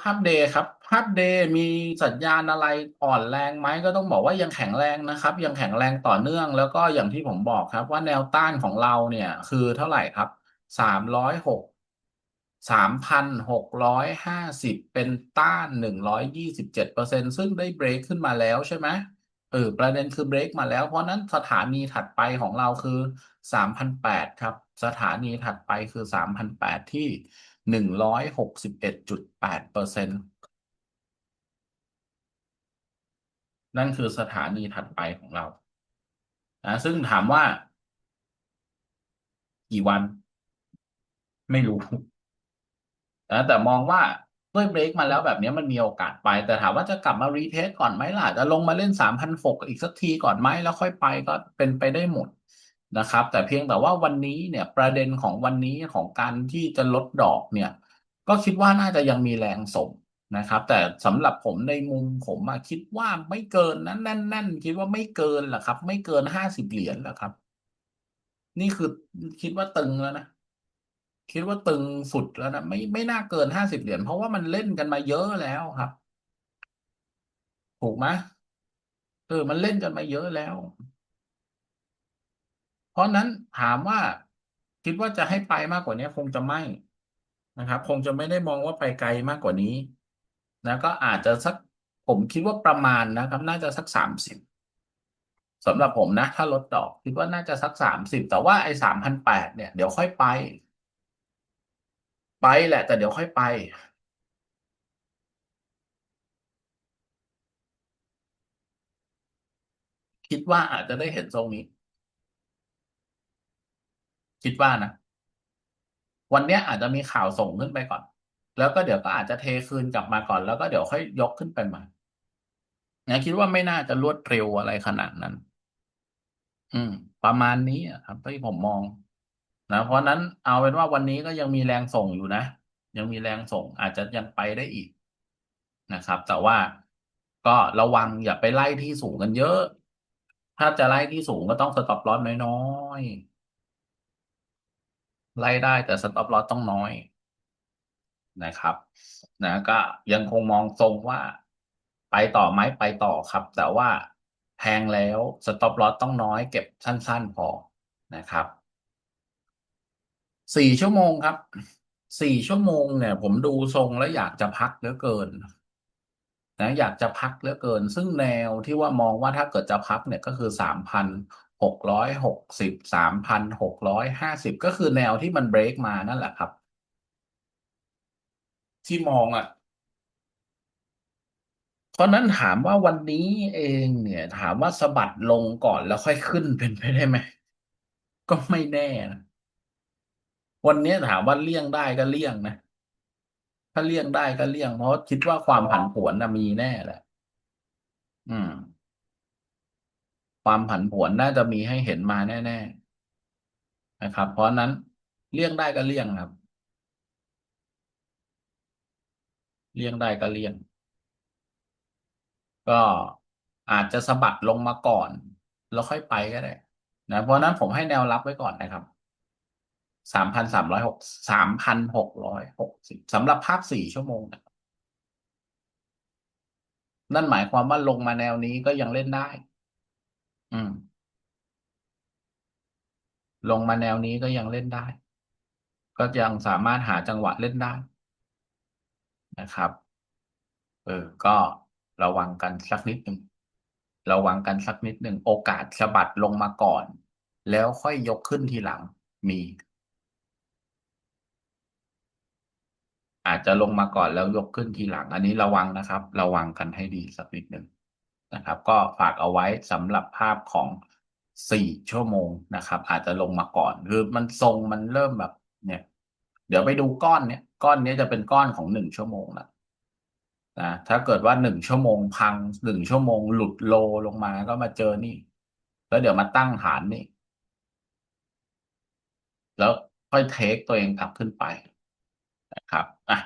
ภาพเดย์ครับ ภาพเดย์มีสัญญาณอะไรอ่อนแรงไหมก็ต้องบอกว่ายังแข็งแรงนะครับ ยังแข็งแรงต่อเนื่อง แล้วก็อย่างที่ผมบอกครับ ว่าแนวต้านของเราเนี่ย คือเท่าไหร่ครับ306 3,650เป็นต้าน127%ซึ่งได้เบรกขึ้นมาแล้วใช่ไหมเออประเด็นคือเบรกมาแล้ว เพราะนั้นสถานีถัดไปของเราคือ3,800ครับ สถานีถัดไปคือ3,800ที่ 161.8%นั่นคือสถานีถัดไปของเรานะซึ่งถามว่า กี่วัน ไม่รู้นะแต่มองว่าด้วยเบรกมาแล้วแบบนี้มันมีโอกาสไป แต่ถามว่าจะกลับมา retest ก่อนไหมล่ะ จะลงมาเล่น3,600อีกสักทีก่อนไหมแล้วค่อยไปก็เป็นไปได้หมด นะครับ แต่เพียงแต่ว่าวันนี้เนี่ยประเด็นของวันนี้ของการที่จะลดดอกเนี่ย ก็คิดว่าน่าจะยังมีแรงส่งนะครับ แต่สำหรับผมในมุมผมอะคิดว่าไม่เกินนะแน่นๆคิดว่าไม่เกินแหละครับ ไม่เกิน50เหรียญแหละครับ นี่คือคิดว่าตึงแล้วนะคิดว่าตึงสุดแล้วนะไม่ไม่น่าเกิน50เหรียญเพราะว่ามันเล่นกันมาเยอะแล้วครับ ถูกไหมเออมันเล่นกันมาเยอะแล้ว ราะนั้นถามว่าคิดว่าจะให้ไปมากกว่านี้คงจะไม่นะครับ คงจะไม่ได้มองว่าไปไกลมากกว่านี้นะก็อาจจะสักผมคิดว่าประมาณนะครับ น่าจะสัก30สำหรับผมนะ ถ้าลดดอก คิดว่าน่าจะสัก30แต่ว่าไอ้3,800เนี่ยเดี๋ยวค่อยไป ไปแหละ แต่เดี๋ยวค่อยไป คิดว่าอาจจะได้เห็นทรงนี้ คิดว่านะวันเนี้ยอาจจะมีข่าวส่งขึ้นไปก่อน แล้วก็เดี๋ยวก็อาจจะเทคืนกลับมาก่อน แล้วก็เดี๋ยวค่อยยกขึ้นไปใหม่นะคิดว่าไม่น่าจะรวดเร็วอะไรขนาดนั้น อืม ประมาณนี้ครับที่ผมมองนะเพราะนั้นเอาเป็นว่าวันนี้ก็ยังมีแรงส่งอยู่นะ ยังมีแรงส่งอาจจะยังไปได้อีกนะครับ แต่ว่าก็ระวังอย่าไปไล่ที่สูงกันเยอะ ถ้าจะไล่ที่สูงก็ต้อง stop loss น้อยๆ ไล่ได้แต่ stop loss ต้องน้อยนะครับนะก็ยังคงมองทรงว่าไปต่อไหมไปต่อครับ แต่ว่าแพงแล้ว stop loss ต้องน้อยเก็บสั้น ๆ พอนะครับ4ชั่วโมงครับ4ชั่วโมงเนี่ย ผมดูทรงแล้วอยากจะพักเหลือเกินนะอยากจะพักเหลือเกิน ซึ่งแนวที่ว่ามองว่าถ้าเกิดจะพักเนี่ยก็คือ3,660 3,650ก็คือแนวที่มันเบรกมานั่นแหละครับ ที่มองอะเพราะนั้นถามว่าวันนี้เองเนี่ย ถามว่าสะบัดลงก่อนแล้วค่อยขึ้นเป็นไปได้ไหม ก็ไม่แน่นะวันนี้ถามว่าเลี่ยงได้ก็เลี่ยงนะ ถ้าเลี่ยงได้ก็เลี่ยงเพราะคิดว่าความผันผวนนะมีแน่แหละ อืม ความผันผวนน่าจะมีให้เห็นมาแน่ ๆ นะครับ เพราะนั้นเลี่ยงได้ก็เลี่ยงครับ เลี่ยงได้ก็เลี่ยง ก็อาจจะสะบัดลงมาก่อน แล้วค่อยไปก็ได้นะเพราะนั้นผมให้แนวรับไว้ก่อนนะครับ3,306 3,660สามพันหกร้อยหกสิบสำหรับภาพ4ชั่วโมงนะนั่นหมายความว่าลงมาแนวนี้ก็ยังเล่นได้ อืม ลงมาแนวนี้ก็ยังเล่นได้ ก็ยังสามารถหาจังหวะเล่นได้นะครับ เออ ก็ระวังกันสักนิดหนึ่งระวังกันสักนิดหนึ่งโอกาสสะบัดลงมาก่อน แล้วค่อยยกขึ้นทีหลังมี อาจจะลงมาก่อนแล้วยกขึ้นทีหลัง อันนี้ระวังนะครับ ระวังกันให้ดีสักนิดหนึ่ง นะครับ ก็ฝากเอาไว้สำหรับภาพของ4ชั่วโมงนะครับ อาจจะลงมาก่อนคือมันทรงมันเริ่มแบบเนี่ย เดี๋ยวไปดูก้อนเนี้ยก้อนเนี้ยจะเป็นก้อนของ1ชั่วโมงแล้วนะถ้าเกิดว่า1ชั่วโมงพัง1ชั่วโมงหลุดโลลงมาก็มาเจอนี่ แล้วเดี๋ยวมาตั้งฐานนี่ แล้วค่อยเทกตัวเองกลับขึ้นไปนะครับอะ